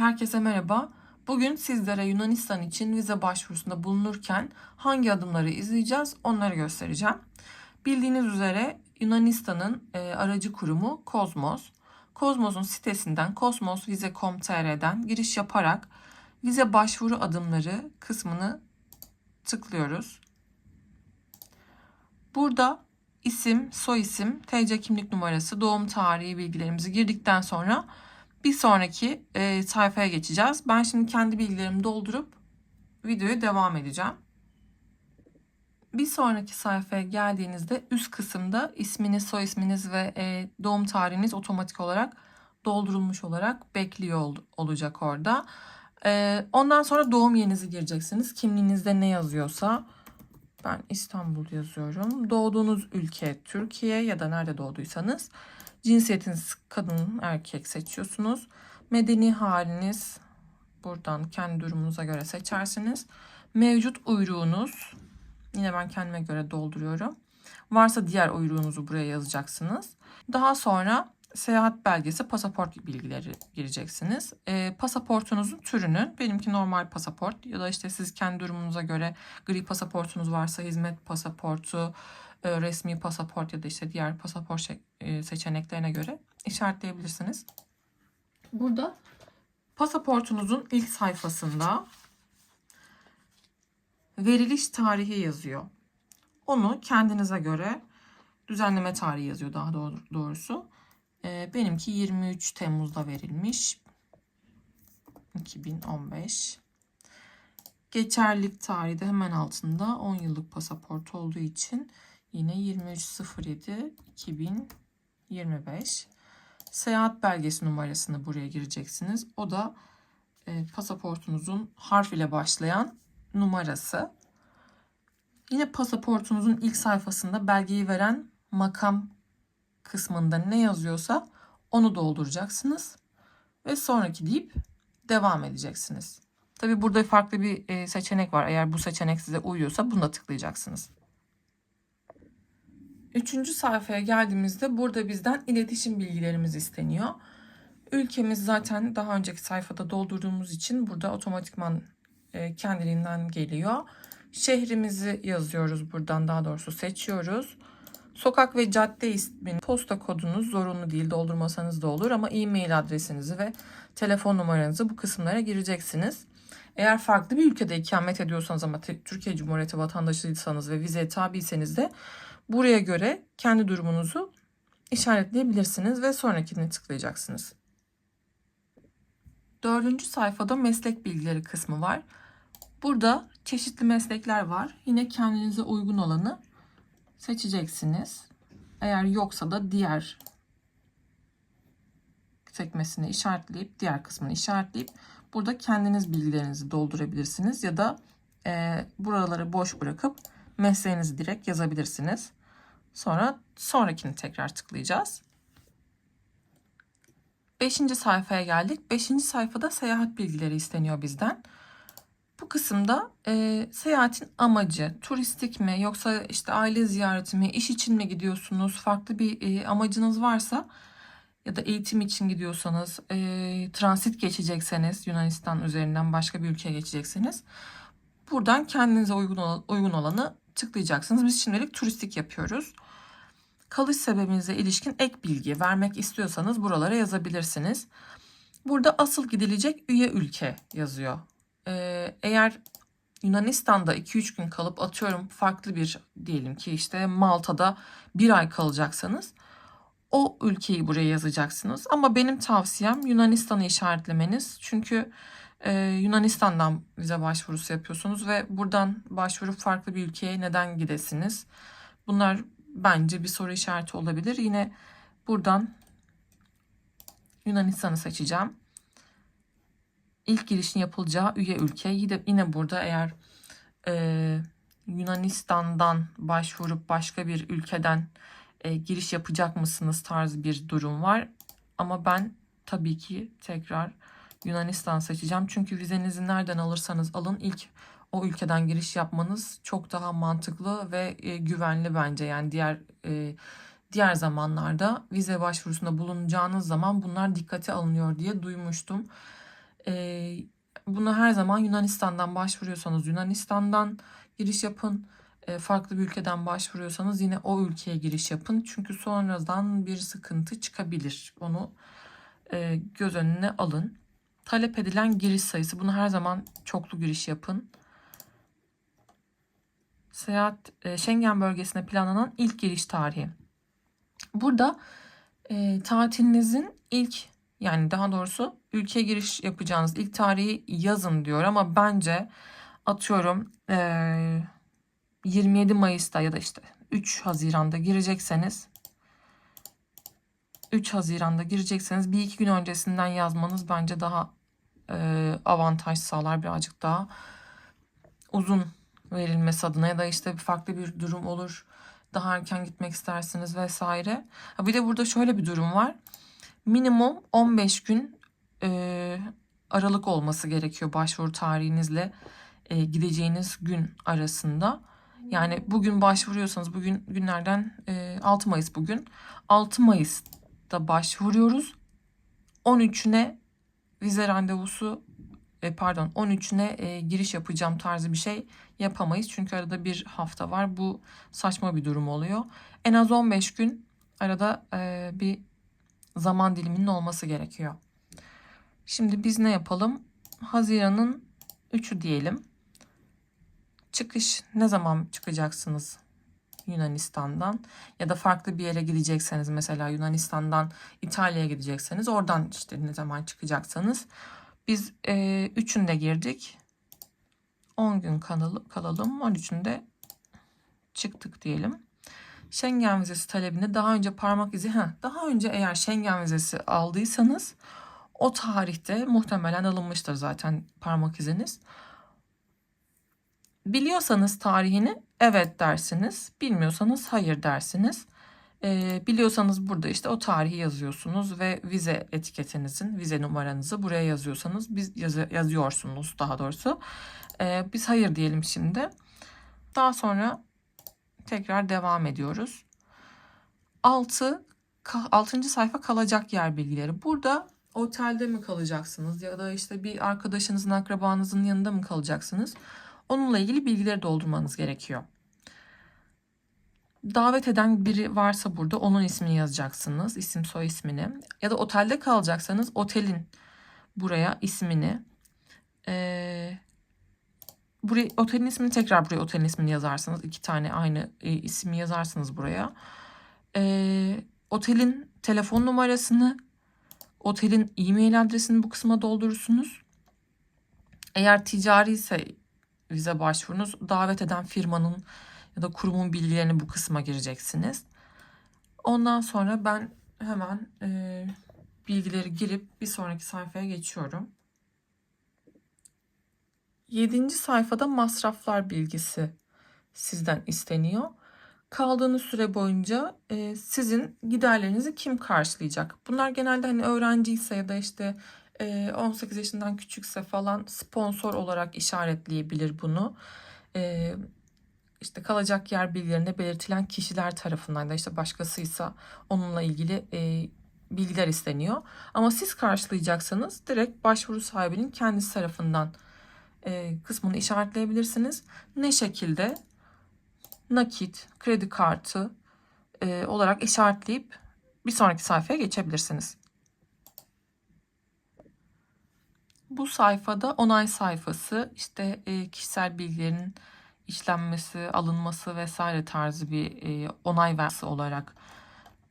Herkese merhaba. Bugün sizlere Yunanistan için vize başvurusunda bulunurken hangi adımları izleyeceğiz onları göstereceğim. Bildiğiniz üzere Yunanistan'ın e, aracı kurumu Kozmos. Kozmos'un sitesinden kosmosvize.com.tr'den giriş yaparak vize başvuru adımları kısmını tıklıyoruz. Burada isim, soyisim, TC kimlik numarası, doğum tarihi bilgilerimizi girdikten sonra bir sonraki e, sayfaya geçeceğiz. Ben şimdi kendi bilgilerimi doldurup videoya devam edeceğim. Bir sonraki sayfaya geldiğinizde üst kısımda isminiz, soy isminiz ve e, doğum tarihiniz otomatik olarak doldurulmuş olarak bekliyor ol, olacak orada. E, ondan sonra doğum yerinizi gireceksiniz. Kimliğinizde ne yazıyorsa ben İstanbul yazıyorum. Doğduğunuz ülke Türkiye ya da nerede doğduysanız. Cinsiyetiniz kadın erkek seçiyorsunuz. Medeni haliniz buradan kendi durumunuza göre seçersiniz. Mevcut uyruğunuz yine ben kendime göre dolduruyorum. Varsa diğer uyruğunuzu buraya yazacaksınız. Daha sonra seyahat belgesi, pasaport bilgileri gireceksiniz. E, pasaportunuzun türünü, benimki normal pasaport ya da işte siz kendi durumunuza göre gri pasaportunuz varsa hizmet pasaportu, e, resmi pasaport ya da işte diğer pasaport e, seçeneklerine göre işaretleyebilirsiniz. Burada pasaportunuzun ilk sayfasında veriliş tarihi yazıyor. Onu kendinize göre düzenleme tarihi yazıyor daha doğru- doğrusu. E, benimki 23 Temmuz'da verilmiş. 2015. Geçerlilik tarihi de hemen altında 10 yıllık pasaport olduğu için yine 23.07 2025. Seyahat belgesi numarasını buraya gireceksiniz. O da e, pasaportunuzun harf ile başlayan numarası. Yine pasaportunuzun ilk sayfasında belgeyi veren makam kısmında ne yazıyorsa onu dolduracaksınız. Ve sonraki deyip devam edeceksiniz. Tabi burada farklı bir e, seçenek var. Eğer bu seçenek size uyuyorsa buna tıklayacaksınız. Üçüncü sayfaya geldiğimizde burada bizden iletişim bilgilerimiz isteniyor. Ülkemiz zaten daha önceki sayfada doldurduğumuz için burada otomatikman e, kendiliğinden geliyor. Şehrimizi yazıyoruz buradan daha doğrusu seçiyoruz. Sokak ve cadde ismini, posta kodunuz zorunlu değil doldurmasanız da olur ama e-mail adresinizi ve telefon numaranızı bu kısımlara gireceksiniz. Eğer farklı bir ülkede ikamet ediyorsanız ama Türkiye Cumhuriyeti vatandaşıysanız ve vizeye tabiyseniz de buraya göre kendi durumunuzu işaretleyebilirsiniz ve sonrakini tıklayacaksınız. Dördüncü sayfada meslek bilgileri kısmı var. Burada çeşitli meslekler var. Yine kendinize uygun olanı seçeceksiniz. Eğer yoksa da diğer sekmesini işaretleyip diğer kısmını işaretleyip burada kendiniz bilgilerinizi doldurabilirsiniz ya da e, buraları boş bırakıp mesleğinizi direkt yazabilirsiniz. Sonra sonrakini tekrar tıklayacağız. Beşinci sayfaya geldik. Beşinci sayfada seyahat bilgileri isteniyor bizden. Bu kısımda e, seyahatin amacı, turistik mi yoksa işte aile ziyareti mi, iş için mi gidiyorsunuz, farklı bir e, amacınız varsa ya da eğitim için gidiyorsanız, e, transit geçecekseniz Yunanistan üzerinden başka bir ülkeye geçecekseniz buradan kendinize uygun, uygun olanı tıklayacaksınız. Biz şimdilik turistik yapıyoruz. Kalış sebebinize ilişkin ek bilgi vermek istiyorsanız buralara yazabilirsiniz. Burada asıl gidilecek üye ülke yazıyor. Ee, eğer Yunanistan'da 2-3 gün kalıp atıyorum farklı bir diyelim ki işte Malta'da bir ay kalacaksanız o ülkeyi buraya yazacaksınız. Ama benim tavsiyem Yunanistan'ı işaretlemeniz. Çünkü e, Yunanistan'dan vize başvurusu yapıyorsunuz ve buradan başvurup farklı bir ülkeye neden gidesiniz? Bunlar bence bir soru işareti olabilir. Yine buradan Yunanistan'ı seçeceğim ilk girişin yapılacağı üye ülke. Yine, yine burada eğer e, Yunanistan'dan başvurup başka bir ülkeden e, giriş yapacak mısınız tarzı bir durum var. Ama ben tabii ki tekrar Yunanistan seçeceğim. Çünkü vizenizi nereden alırsanız alın ilk o ülkeden giriş yapmanız çok daha mantıklı ve e, güvenli bence. Yani diğer e, diğer zamanlarda vize başvurusunda bulunacağınız zaman bunlar dikkate alınıyor diye duymuştum. Ee, bunu her zaman Yunanistan'dan başvuruyorsanız Yunanistan'dan giriş yapın. Ee, farklı bir ülkeden başvuruyorsanız yine o ülkeye giriş yapın. Çünkü sonradan bir sıkıntı çıkabilir. Onu e, göz önüne alın. Talep edilen giriş sayısı. Bunu her zaman çoklu giriş yapın. Seyahat e, Schengen bölgesine planlanan ilk giriş tarihi. Burada e, tatilinizin ilk yani daha doğrusu ülkeye giriş yapacağınız ilk tarihi yazın diyor ama bence atıyorum e, 27 Mayıs'ta ya da işte 3 Haziran'da girecekseniz 3 Haziran'da girecekseniz bir iki gün öncesinden yazmanız bence daha e, avantaj sağlar birazcık daha uzun verilmesi adına ya da işte farklı bir durum olur daha erken gitmek istersiniz vesaire. Ha bir de burada şöyle bir durum var. Minimum 15 gün e, aralık olması gerekiyor başvuru tarihinizle e, gideceğiniz gün arasında. Yani bugün başvuruyorsanız bugün günlerden e, 6 Mayıs bugün. 6 Mayıs'ta başvuruyoruz. 13'üne vize randevusu e, pardon 13'üne e, giriş yapacağım tarzı bir şey yapamayız. Çünkü arada bir hafta var. Bu saçma bir durum oluyor. En az 15 gün arada e, bir zaman diliminin olması gerekiyor. Şimdi biz ne yapalım? Haziran'ın 3'ü diyelim. Çıkış ne zaman çıkacaksınız Yunanistan'dan ya da farklı bir yere gidecekseniz mesela Yunanistan'dan İtalya'ya gidecekseniz oradan işte ne zaman çıkacaksanız biz e, üçünde girdik. 10 gün kalalım, kalalım. 13'ünde çıktık diyelim. Schengen vizesi talebinde daha önce parmak izi, ha daha önce eğer Schengen vizesi aldıysanız o tarihte muhtemelen alınmıştır zaten parmak iziniz. Biliyorsanız tarihini evet dersiniz. Bilmiyorsanız hayır dersiniz. E, biliyorsanız burada işte o tarihi yazıyorsunuz ve vize etiketinizin, vize numaranızı buraya yazıyorsanız biz yazı, yazıyorsunuz daha doğrusu. E, biz hayır diyelim şimdi. Daha sonra tekrar devam ediyoruz. 6 6. sayfa kalacak yer bilgileri. Burada otelde mi kalacaksınız ya da işte bir arkadaşınızın, akrabanızın yanında mı kalacaksınız? Onunla ilgili bilgileri doldurmanız gerekiyor davet eden biri varsa burada onun ismini yazacaksınız. isim soy ismini. Ya da otelde kalacaksanız otelin buraya ismini ee, buraya otelin ismini tekrar buraya otelin ismini yazarsınız. iki tane aynı e, ismi yazarsınız buraya. E, otelin telefon numarasını, otelin e-mail adresini bu kısma doldurursunuz. Eğer ticari ise vize başvurunuz davet eden firmanın ya da kurumun bilgilerini bu kısma gireceksiniz. Ondan sonra ben hemen e, bilgileri girip bir sonraki sayfaya geçiyorum. Yedinci sayfada masraflar bilgisi sizden isteniyor. Kaldığınız süre boyunca e, sizin giderlerinizi kim karşılayacak? Bunlar genelde hani öğrenciyse ya da işte 18 yaşından küçükse falan sponsor olarak işaretleyebilir bunu. E, işte kalacak yer bilgilerinde belirtilen kişiler tarafından da işte başkasıysa onunla ilgili e, bilgiler isteniyor. Ama siz karşılayacaksanız direkt başvuru sahibinin kendisi tarafından e, kısmını işaretleyebilirsiniz. Ne şekilde nakit, kredi kartı e, olarak işaretleyip bir sonraki sayfaya geçebilirsiniz. Bu sayfada onay sayfası işte e, kişisel bilgilerin işlenmesi, alınması vesaire tarzı bir e, onay versi olarak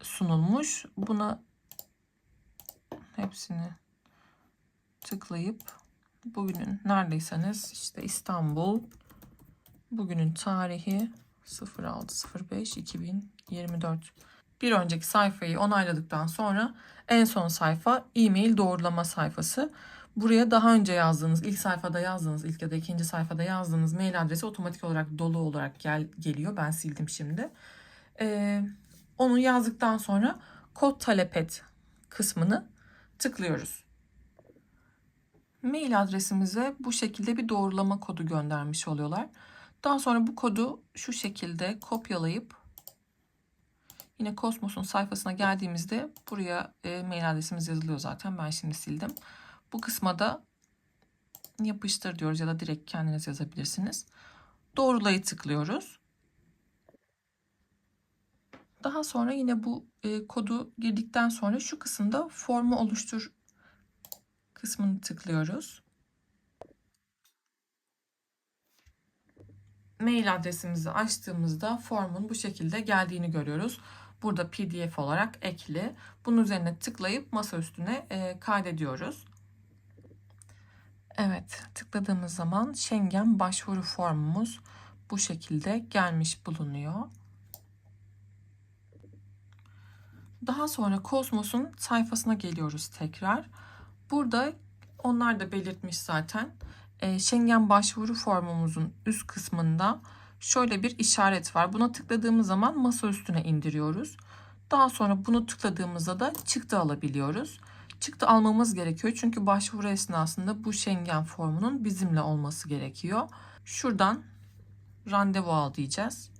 sunulmuş. Buna hepsini tıklayıp bugünün neredeyseniz işte İstanbul bugünün tarihi 06.05.2024 bir önceki sayfayı onayladıktan sonra en son sayfa e-mail doğrulama sayfası. Buraya daha önce yazdığınız, ilk sayfada yazdığınız, ilk ya da ikinci sayfada yazdığınız mail adresi otomatik olarak dolu olarak gel, geliyor. Ben sildim şimdi. Ee, onu yazdıktan sonra kod talep et kısmını tıklıyoruz. Mail adresimize bu şekilde bir doğrulama kodu göndermiş oluyorlar. Daha sonra bu kodu şu şekilde kopyalayıp yine Kosmos'un sayfasına geldiğimizde buraya e, mail adresimiz yazılıyor zaten. Ben şimdi sildim. Bu kısma da yapıştır diyoruz ya da direkt kendiniz yazabilirsiniz. Doğrulayı tıklıyoruz. Daha sonra yine bu e, kodu girdikten sonra şu kısımda formu oluştur kısmını tıklıyoruz. Mail adresimizi açtığımızda formun bu şekilde geldiğini görüyoruz. Burada PDF olarak ekli. Bunun üzerine tıklayıp masa üstüne e, kaydediyoruz. Evet, tıkladığımız zaman Schengen başvuru formumuz bu şekilde gelmiş bulunuyor. Daha sonra Kosmos'un sayfasına geliyoruz tekrar. Burada onlar da belirtmiş zaten. E, Schengen başvuru formumuzun üst kısmında şöyle bir işaret var. Buna tıkladığımız zaman masa üstüne indiriyoruz. Daha sonra bunu tıkladığımızda da çıktı alabiliyoruz. Çıktı almamız gerekiyor çünkü başvuru esnasında bu Schengen formunun bizimle olması gerekiyor. Şuradan randevu al diyeceğiz.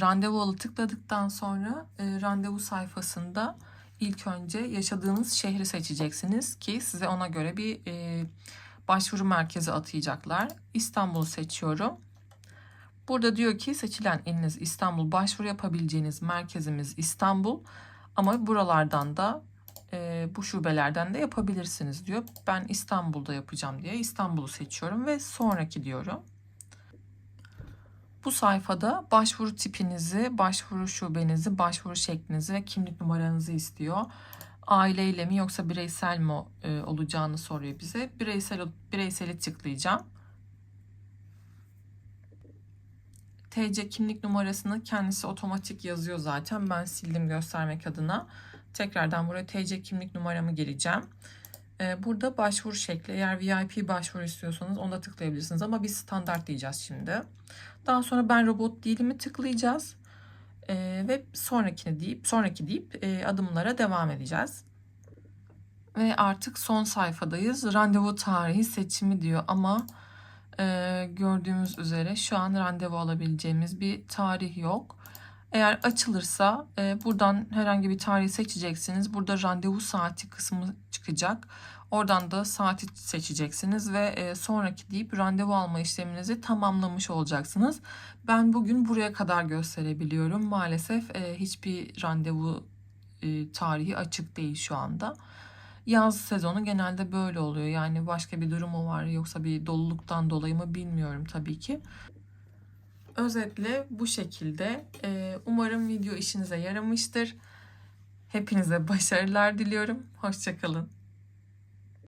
Randevu alı tıkladıktan sonra e, randevu sayfasında ilk önce yaşadığınız şehri seçeceksiniz ki size ona göre bir e, başvuru merkezi atayacaklar. İstanbul'u seçiyorum. Burada diyor ki seçilen iliniz İstanbul, başvuru yapabileceğiniz merkezimiz İstanbul. Ama buralardan da e, bu şubelerden de yapabilirsiniz diyor. Ben İstanbul'da yapacağım diye İstanbul'u seçiyorum ve sonraki diyorum. Bu sayfada başvuru tipinizi, başvuru şubenizi, başvuru şeklinizi ve kimlik numaranızı istiyor. Aileyle mi yoksa bireysel mi e, olacağını soruyor bize. Bireysel bireyseli tıklayacağım. TC kimlik numarasını kendisi otomatik yazıyor zaten. Ben sildim göstermek adına. Tekrardan buraya TC kimlik numaramı gireceğim. Ee, burada başvuru şekli. Eğer VIP başvuru istiyorsanız onda tıklayabilirsiniz. Ama biz standart diyeceğiz şimdi. Daha sonra ben robot değilimi tıklayacağız. Ee, ve sonrakini deyip sonraki deyip e, adımlara devam edeceğiz. Ve artık son sayfadayız. Randevu tarihi seçimi diyor ama e, gördüğümüz üzere şu an randevu alabileceğimiz bir tarih yok. Eğer açılırsa e, buradan herhangi bir tarihi seçeceksiniz. Burada randevu saati kısmı çıkacak. Oradan da saati seçeceksiniz ve e, sonraki deyip randevu alma işleminizi tamamlamış olacaksınız. Ben bugün buraya kadar gösterebiliyorum. Maalesef e, hiçbir randevu e, tarihi açık değil şu anda. Yaz sezonu genelde böyle oluyor. Yani başka bir durumu var yoksa bir doluluktan dolayı mı bilmiyorum tabii ki. Özetle bu şekilde. Ee, umarım video işinize yaramıştır. Hepinize başarılar diliyorum. Hoşçakalın.